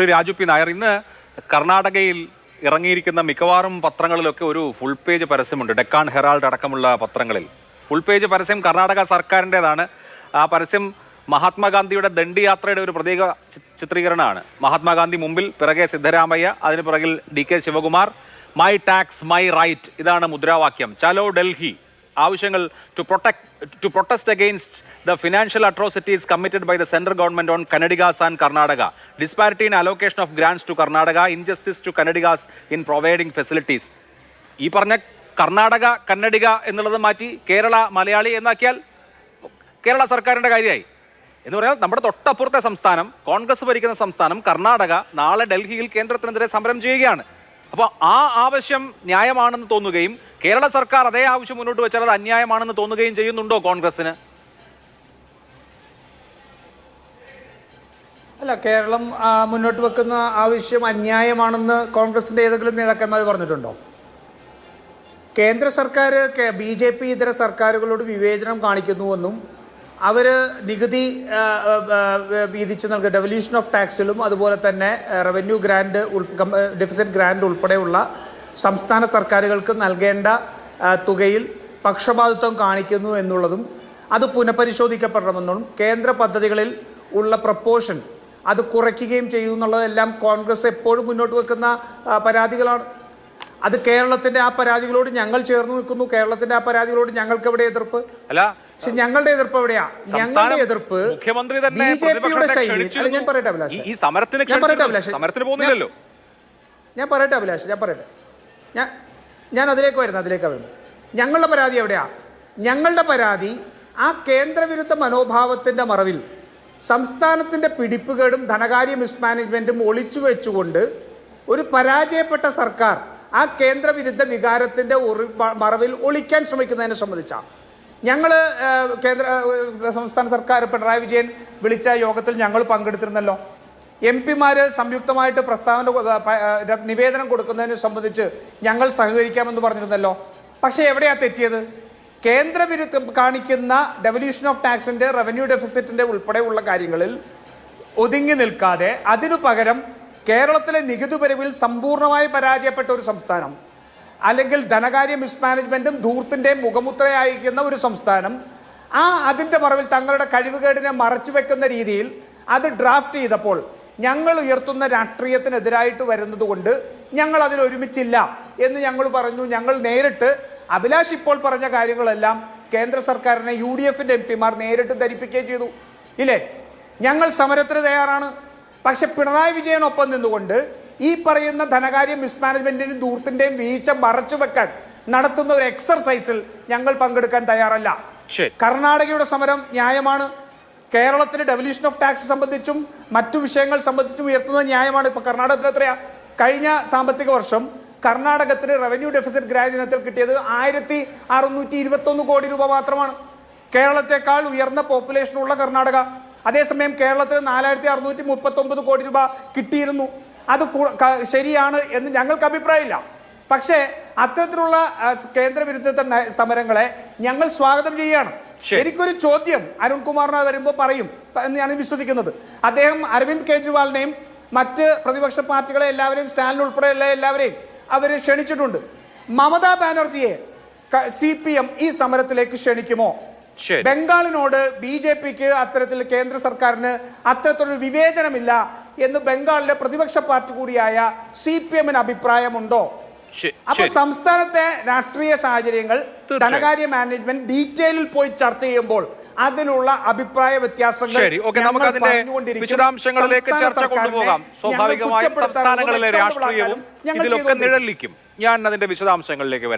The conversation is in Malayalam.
ശ്രീ രാജു പി നായർ ഇന്ന് കർണാടകയിൽ ഇറങ്ങിയിരിക്കുന്ന മിക്കവാറും പത്രങ്ങളിലൊക്കെ ഒരു ഫുൾ പേജ് പരസ്യമുണ്ട്. ഡെക്കാൻ ഹെറാൾഡ് അടക്കമുള്ള പത്രങ്ങളിൽ. ഫുൾ പേജ് പരസ്യം കർണാടക സർക്കാരിന്റെതാണ് ആ പരസ്യം മഹാത്മാഗാന്ധിയുടെ ദണ്ഡി യാത്രയുടെ ഒരു പ്രത്യേക ചിത്രീകരണമാണ്. മഹാത്മാഗാന്ധി മുമ്പിൽ പിറകെ സിദ്ധരാമയ്യ അതിന് പിറകിൽ D K Shivakumar my tax my right ഇതാണ് മുദ്രാവാക്യം. ചലോ ഡൽഹി ആവശ്യങ്ങൾ to protect to protest against the financial atrocities committed by the central government on Kannadigas and Karnataka, disparity in allocation of grants to Karnataka, injustice to Kannadigas in providing facilities. ഈ പറഞ്ഞ കർണാടക കന്നഡിക എന്നുള്ളത് മാറ്റി കേരള മലയാളി എന്നാക്കിയാൽ കേരള സർക്കാരിന്റെ കാര്യമായി. എന്ന് പറഞ്ഞാൽ നമ്മുടെ തൊട്ടപ്പുറത്തെ സംസ്ഥാനം കോൺഗ്രസ് ഭരിക്കുന്ന സംസ്ഥാനം കർണാടക നാളെ ഡൽഹിയിൽ കേന്ദ്രത്തിനെതിരെ സമരം ചെയ്യുകയാണ്. അപ്പോൾ ആ ആവശ്യം ന്യായമാണെന്ന് തോന്നുകയും കേരള സർക്കാർ അതേ ആവശ്യം മുന്നോട്ട് വെച്ചാൽ അത് അന്യായമാണെന്ന് തോന്നുകയും ചെയ്യുന്നുണ്ടോ കോൺഗ്രസിന് അല്ല കേരളം മുന്നോട്ട് വെക്കുന്ന ആവശ്യം അന്യായമാണെന്ന് കോൺഗ്രസിന്റെ ഏതെങ്കിലും നേതാക്കന്മാർ പറഞ്ഞിട്ടുണ്ടോ? കേന്ദ്ര സർക്കാർ ബി ജെ പി ഇതര സർക്കാരുകളോട് വിവേചനം കാണിക്കുന്നുവെന്നും അവർ നികുതി വീതിച്ച് നൽകുക ഡെവല്യൂഷൻ ഓഫ് ടാക്സിലും അതുപോലെ തന്നെ റവന്യൂ ഗ്രാൻഡ് ഡെഫിസിറ്റ് ഗ്രാൻഡ് ഉൾപ്പെടെയുള്ള സംസ്ഥാന സർക്കാരുകൾക്ക് നൽകേണ്ട തുകയിൽ പക്ഷപാതിത്വം കാണിക്കുന്നു എന്നുള്ളതും അത് പുനഃപരിശോധിക്കപ്പെടണമെന്നും കേന്ദ്ര പദ്ധതികളിൽ ഉള്ള പ്രപ്പോഷൻ അത് കുറയ്ക്കുകയും ചെയ്യും എന്നുള്ളതെല്ലാം കോൺഗ്രസ് എപ്പോഴും മുന്നോട്ട് വെക്കുന്ന പരാതികളാണ്. അത് കേരളത്തിന്റെ ആ പരാതികളോട് ഞങ്ങൾ ചേർന്ന് നിൽക്കുന്നു. കേരളത്തിന്റെ ആ പരാതികളോട് ഞങ്ങൾക്ക് എവിടെ എതിർപ്പ്? അല്ല പക്ഷെ ഞങ്ങളുടെ എതിർപ്പ് എവിടെയാ? ഞങ്ങളുടെ എതിർപ്പ് മുഖ്യമന്ത്രി തന്നെ ബി ജെ പിയുടെ ശൈലി. അല്ല ഞാൻ പറയട്ടെ അഭിലാഷ്. ഈ- സമരത്തിന് ഞാൻ പറയട്ടെ അഭിലാഷ്. സമരത്തിന് പോകുന്നില്ലല്ലോ. ഞാൻ പറയട്ടെ അഭിലാഷ് ഞാൻ പറയട്ടെ. ഞാൻ ഞാൻ അതിലേക്ക് വരുന്നത് അതിലേക്ക് വരുന്നത് ഞങ്ങളുടെ പരാതി എവിടെയാ? ഞങ്ങളുടെ പരാതി ആ കേന്ദ്രവിരുദ്ധ മനോഭാവത്തിന്റെ മറവിൽ. സംസ്ഥാനത്തിന്റെ പിടിപ്പുകേടും ധനകാര്യ മിസ്മാനേജ്മെന്റും ഒളിച്ചു വെച്ചുകൊണ്ട് ഒരു പരാജയപ്പെട്ട സർക്കാർ ആ കേന്ദ്രവിരുദ്ധ വികാരത്തിന്റെ ഉറി- മറവിൽ ഒളിക്കാൻ ശ്രമിക്കുന്നതിനെ സംബന്ധിച്ചാണ് ഞങ്ങൾ കേന്ദ്ര സംസ്ഥാന സർക്കാർ പിണറായി വിജയൻ വിളിച്ച യോഗത്തിൽ ഞങ്ങൾ പങ്കെടുത്തിരുന്നല്ലോ. എം പിമാർ സംയുക്തമായിട്ട് പ്രസ്താവന നിവേദനം കൊടുക്കുന്നതിനെ സംബന്ധിച്ച് ഞങ്ങൾ സഹകരിക്കാമെന്ന് പറഞ്ഞിരുന്നല്ലോ. പക്ഷേ എവിടെയാണ് തെറ്റിയത്? കേന്ദ്ര വിരുദ്ധ കാണിക്കുന്ന ഡെവല്യൂഷൻ ഓഫ് ടാക്സിന്റെ റവന്യൂ ഡെഫിസിറ്റിന്റെ ഉൾപ്പെടെയുള്ള കാര്യങ്ങളിൽ ഒതുങ്ങി നിൽക്കാതെ അതിനു പകരം കേരളത്തിലെ നികുതി പിരിവിൽ സമ്പൂർണമായി പരാജയപ്പെട്ട ഒരു സംസ്ഥാനം അല്ലെങ്കിൽ ധനകാര്യ മിസ്മാനേജ്മെന്റും ധൂർത്തിന്റെയും മുഖമുദ്രയായിരിക്കുന്ന ഒരു സംസ്ഥാനം ആ അതിന്റെ മറവിൽ തങ്ങളുടെ കഴിവുകേടിനെ മറച്ചു വെക്കുന്ന രീതിയിൽ അത് ഡ്രാഫ്റ്റ് ചെയ്തപ്പോൾ ഞങ്ങൾ ഉയർത്തുന്ന രാഷ്ട്രീയത്തിനെതിരായിട്ട് വരുന്നത് കൊണ്ട് ഞങ്ങൾ അതിൽ ഒരുമിച്ചില്ല എന്ന് ഞങ്ങൾ പറഞ്ഞു. ഞങ്ങൾ നേരിട്ട് അഭിലാഷ് ഇപ്പോൾ പറഞ്ഞ കാര്യങ്ങളെല്ലാം കേന്ദ്ര സർക്കാരിനെ യു ഡി എഫിന്റെ എം പിമാർ നേരിട്ട് ധരിപ്പിക്കുകയും ചെയ്തു. ഇല്ലേ? ഞങ്ങൾ സമരത്തിന് തയ്യാറാണ്. പക്ഷെ പിണറായി വിജയനൊപ്പം നിന്നുകൊണ്ട് ഈ പറയുന്ന ധനകാര്യ മിസ്മാനേജ്മെന്റിന്റെയും ദൂർത്തിന്റെയും വീഴ്ച മറച്ചു വെക്കാൻ നടത്തുന്ന ഒരു എക്സർസൈസിൽ ഞങ്ങൾ പങ്കെടുക്കാൻ തയ്യാറല്ല. കർണാടകയുടെ സമരം ന്യായമാണ്. കേരളത്തിന് ഡെവല്യൂഷൻ ഓഫ് ടാക്സ് സംബന്ധിച്ചും മറ്റു വിഷയങ്ങൾ സംബന്ധിച്ചും ഉയർത്തുന്നത് ന്യായമാണ്. ഇപ്പൊ കർണാടകത്തിൽ എത്രയാ കഴിഞ്ഞ സാമ്പത്തിക വർഷം കർണാടകത്തിന് റവന്യൂ ഡെഫിസിറ്റ് ഗ്രാൻഡ് ഇനത്തിൽ കിട്ടിയത് ആയിരത്തി അറുന്നൂറ്റി ഇരുപത്തൊന്ന് കോടി രൂപ മാത്രമാണ്. കേരളത്തെക്കാൾ ഉയർന്ന പോപ്പുലേഷനുള്ള കർണാടക. അതേസമയം കേരളത്തിന് നാലായിരത്തി അറുന്നൂറ്റി മുപ്പത്തൊമ്പത് കോടി രൂപ കിട്ടിയിരുന്നു. അത് ശരിയാണ് എന്ന് ഞങ്ങൾക്ക് അഭിപ്രായമില്ല. പക്ഷേ അത്തരത്തിലുള്ള കേന്ദ്രവിരുദ്ധ കേന്ദ്ര വിരുദ്ധ സമരങ്ങളെ ഞങ്ങൾ സ്വാഗതം ചെയ്യുകയാണ്. എനിക്കൊരു ചോദ്യം അരുൺകുമാറിനെ വരുമ്പോൾ പറയും എന്ന് ഞാൻ വിശ്വസിക്കുന്നത്. അദ്ദേഹം അരവിന്ദ് കെജ്രിവാളിനെയും മറ്റ് പ്രതിപക്ഷ പാർട്ടികളെ എല്ലാവരെയും സ്റ്റാലിൻ ഉൾപ്പെടെയുള്ള എല്ലാവരെയും അവർ ക്ഷണിച്ചിട്ടുണ്ട്. മമതാ ബാനർജിയെ സി പി എം ഈ സമരത്തിലേക്ക് ക്ഷണിക്കുമോ? ബംഗാളിനോട് ബി ജെ പിക്ക് അത്തരത്തിൽ കേന്ദ്ര സർക്കാരിന് അത്തരത്തിലൊരു വിവേചനമില്ല എന്ന് ബംഗാളിലെ പ്രതിപക്ഷ പാർട്ടി കൂടിയായ സി പി എമ്മിന് അഭിപ്രായമുണ്ടോ? അപ്പൊ സംസ്ഥാനത്തെ രാഷ്ട്രീയ സാഹചര്യങ്ങൾ ധനകാര്യ മാനേജ്മെന്റ് ഡീറ്റെയിലിൽ പോയി ചർച്ച ചെയ്യുമ്പോൾ അതിലുള്ള അഭിപ്രായ വ്യത്യാസങ്ങൾ. വിശദാംശങ്ങളിലേക്ക് ചർച്ച കൊണ്ടുപോകാം. സ്വാഭാവികമായും സംസ്ഥാനങ്ങളിലെ രാഷ്ട്രീയവും ഇതിലൊക്കെ നിഴലിക്കും. ഞാൻ അതിന്റെ വിശദാംശങ്ങളിലേക്ക് വരാം.